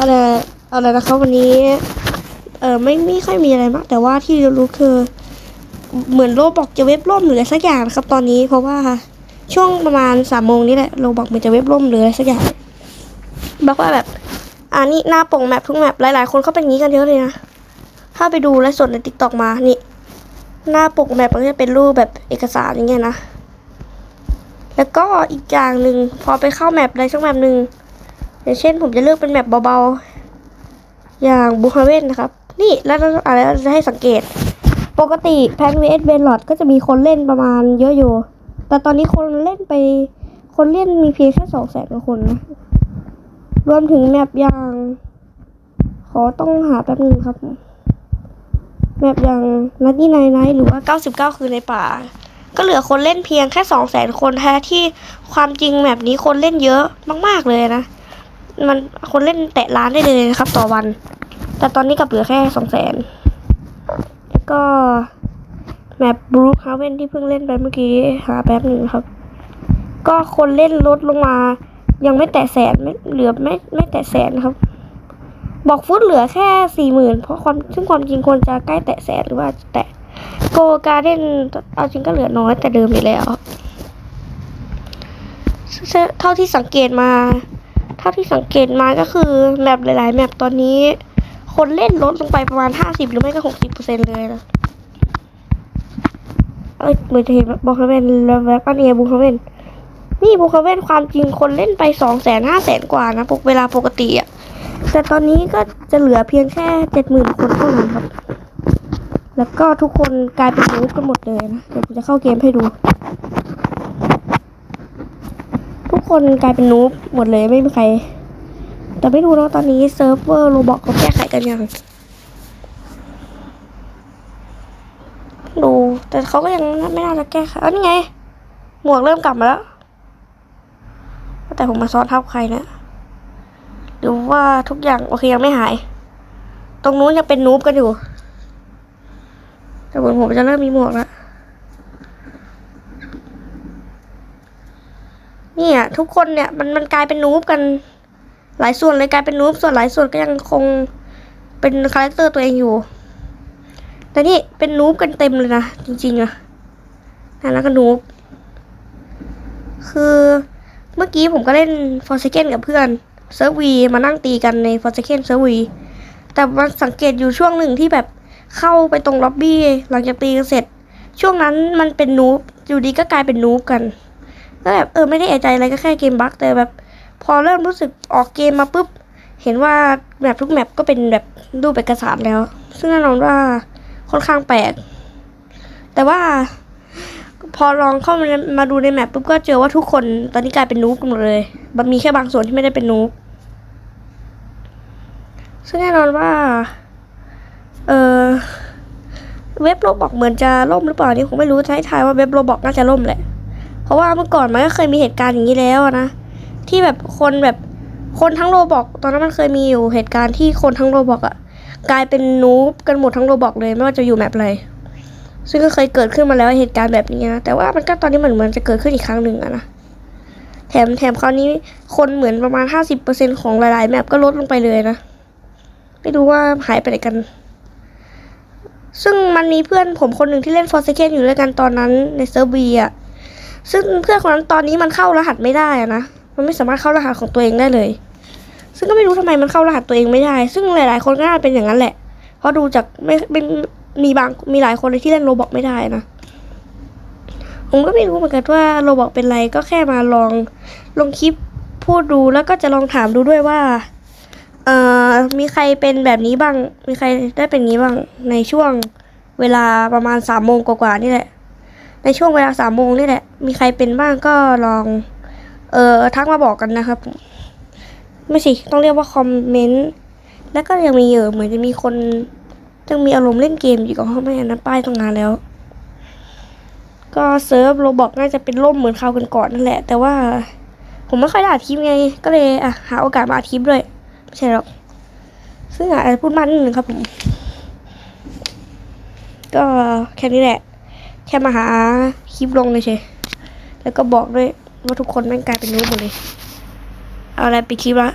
อะไรอะไรนะครับวันนี้ เออไม่ไม่ค่อยมีอะไรมาก แต่ว่าที่รู้คือเหมือนโรบอกจะเว็บล่มหรืออะไรสักอย่างนะครับ ตอนนี้เพราะว่าช่วงประมาณสามโมงนี้แหละโรบอกมันจะเว็บล่มหรืออะไรสักอย่างบอกว่าแบบอ่านี่หน้าปกแมปทุกแมปหลายๆ คนเขาเป็นงี้กันเยอะเลยนะถ้าไปดูไลฟ์สดในติ๊กต็อกมานี่ หน้าปกแมปมันจะเป็นรูปแบบเอกสารอย่างเงี้ยนะแล้วก็อีกอย่างหนึ่งพอไปเข้าแมปอะไรสักแมปหนึ่ง อย่างเช่นผมจะเลือกเป็นแมปเบาๆ อย่างบูฮาเวนนะครับ นี่แล้วอะไรจะให้สังเกต ปกติแพนวีเอสเบนลอดก็จะมีคนเล่นประมาณเยอะอยู่ แต่ตอนนี้คนเล่นไป คนเล่นมีเพียงแค่สองแสนกว่าคนนะ รวมถึงแมปอย่าง ขอต้องหาแป๊บนึงครับ แมปอย่างนัดนี่ไนไนหรือว่า 99 คือในป่า ก็เหลือคนเล่นเพียงแค่2 0 0แสนคนแท้ที่ความจริงแมปนี้คนเล่นเยอะมาก ๆเลยนะ มันคนเล่นแตะล้านได้เลยนะครับ ต่อวัน แต่ตอนนี้กับเหลือแค่2 0 0แสนแล้วก็แมปบรูคฮาเวนที่เพิ่งเล่นไปเมื่อกี้หาแป๊บหนึ่งครับ ก็คนเล่นลดลงมา ยังไม่แตะแสนไม่เหลือไม่ไม่แตะแสนครับ บอกฟุตเหลือแค่สี่หมื่นเพราะความซึ่งความจริงควรจะใกล้แตะแสนหรือว่าแตะโกการ์เด้นเอาจริงก็เหลือน้อยแต่เดิมอยู่แล้ว เท่าที่สังเกตมา เท่าที่สังเกตมาก็คือแมปหลายๆแมปตอนนี้ คนเล่นลดลงไปประมาณห้าสิบหรือไม่ก็หกสิบเปอร์เซ็นเลยนะเอ้ยเหมือนจะเห็นบอกคาเวนแล้วแบบอันนี้บุคาเวนนี่บุคาเวนความจริงคนเล่นไปสองแสนห้าแสนกว่านะปกเวลาปกติอะแต่ตอนนี้ก็จะเหลือเพียงแค่เจ็ดหมื่นคนเท่านั้นครับ แล้วก็ทุกคนกลายเป็นนูบกันหมดเลยนะ เดี๋ยวผมจะเข้าเกมให้ดู ทุก คนกลายเป็นนูบหมดเลยไม่มีใคร แต่ไม่รู้นะตอนนี้เซิร์ฟเวอร์โรบอกเขาแก้ไขกันยังดูแต่เขาก็ยังไม่น่าจะแก้ไขอ้านี่ไง หมวกเริ่มกลับมาแล้ว แต่ผมมาซ้อนทับใครเนะหรือว่าทุกอย่างโอเคยังไม่หาย ตรงนู้นยังเป็นนูบกันอยู่ แต่เหมือนผมจะเริ่มมีหมวกแล้ว เนี่ย ทุกคนเนี่ยมันมันกลายเป็นนูบกัน หลายส่วนเลยกลายเป็นนูบส่วนหลายส่วนก็ยังคงเป็นคาแรคเตอร์ตัวเองอยู่ แต่นี่เป็นนูบกันเต็มเลยนะจริงๆอะนั่นแล้วก็นูบคือเมื่อกี้ผมก็เล่นฟอร์เซเกนกับเพื่อนเซิร์ฟวีมานั่งตีกันในฟอร์ a เคนเซิร์ฟวีแต่มันสังเกตอยู่ช่วงหนึ่งที่แบบเข้าไปตรงล็อบบี้หลังจากตีกันเสร็จ ช่วงนั้นมันเป็นนูบอยู่ดีก็กลายเป็นนูบกัน ก็แบบเออไม่ได้เอะใจอะไรก็แค่เกมบั๊กแต่แบบ พอเริ่มรู้สึกออกเกมมาปุ๊บ เห็นว่าแมปทุกแมปก็เป็นแบบรูปเอกสารแล้ว ซึ่งแน่นอนว่าค่อนข้างแปลกแต่ว่าพอลองเข้ามามาดูในแมปปุ๊บก็เจอว่าทุกคนตอนนี้กลายเป็นนูบกันหมดเลยมันมีแค่บางส่วนที่ไม่ได้เป็นนูบซึ่งแน่นอนว่า เออเว็บโรบอกเหมือนจะล่มหรือเปล่านี่ผมไม่รู้ใช้ทายว่าเว็บโรบอกน่าจะล่มแหละ ราะว่าเมื่อก่อนมันก็เคยมีเหตุการณ์อย่างนี้แล้วนะที่แบบคนแบบคนทั้งโรบอกตอนนั้นมันเคยมีอยู่เหตุการณ์ที่คนทั้งโรบอกอะกลายเป็นนูบกันหมดทั้งโรบอกเลยไม่ว่าจะอยู่แมปอะไรซึ่งก็เคยเกิดขึ้นมาแล้วเหตุการณ์แบบนี้นะแต่ว่ามันก็ตอนนี้เหมือนเหมือนจะเกิดขึ้นอีกครั้งหนึ่งอะนะแถมแถมคราวนี้คนเหมือนประมาณห้าสิบเปอร์เซ็นของหลาย ๆ แมปก็ลดลงไปเลยนะไม่รู้ว่าหายไปไหนกัน ซึ่งมันมีเพื่อนผมคนหนึ่งที่เล่นฟอร์เซเคนอยู่ด้วยกันตอนนั้นในเซิร์ฟวีอะ ซึ่งเพื่อนคนนั้นตอนนี้มันเข้ารหัสไม่ได้อะนะ มันไม่สามารถเข้ารหัสของตัวเองได้เลย ซึ่งก็ไม่รู้ทำไมมันเข้ารหัสตัวเองไม่ได้ ซึ่งหลาย ๆ คนก็น่าเป็นอย่างนั้นแหละ เพราะดูจากไม่เป็นมีบางมีหลายคนเลยที่เล่นโรบอกไม่ได้นะ ผมก็ไม่รู้เหมือนกันว่าโรบอกเป็นไรก็แค่มาลองลงคลิปพูดดูแล้วก็จะลองถามดูด้วยว่า เอ่อ มีใครเป็นแบบนี้บ้าง มีใครได้เป็นงี้บ้างในช่วงเวลาประมาณสามโมงกว่าๆนี่แหละ ในช่วงเวลาสามโมงนี่แหละ มีใครเป็นบ้างก็ลอง เอ่อทักมาบอกกันนะครับ ไม่สิต้องเรียกว่าคอมเมนต์แล้วก็ยังมีเยออเหมือนจะมีคนยังมีอารมณ์เล่นเกมอยู่กับเขาไม่นนั้นป้ายตั้งนานแล้ว ก็เซิร์ฟโรบอกน่าจะเป็นล่มเหมือนคราวกันก่อนนั่นแหละ แต่ว่า ผมไม่ค่อยได้อัดคลิปไง ก็เลยอะหาโอกาสมาอัดคลิปด้วยไม่ใช่หรอกซึ่งอาจจะพูดมากนิดนึงครับผม ก็แค่นี้แหละ แค่มาหาคลิปลงเลยเฉยแล้วก็บอกด้วยว่าทุกคนแม่งกลายเป็นนูบหมดเลย เอาอะไรไปคลิปละ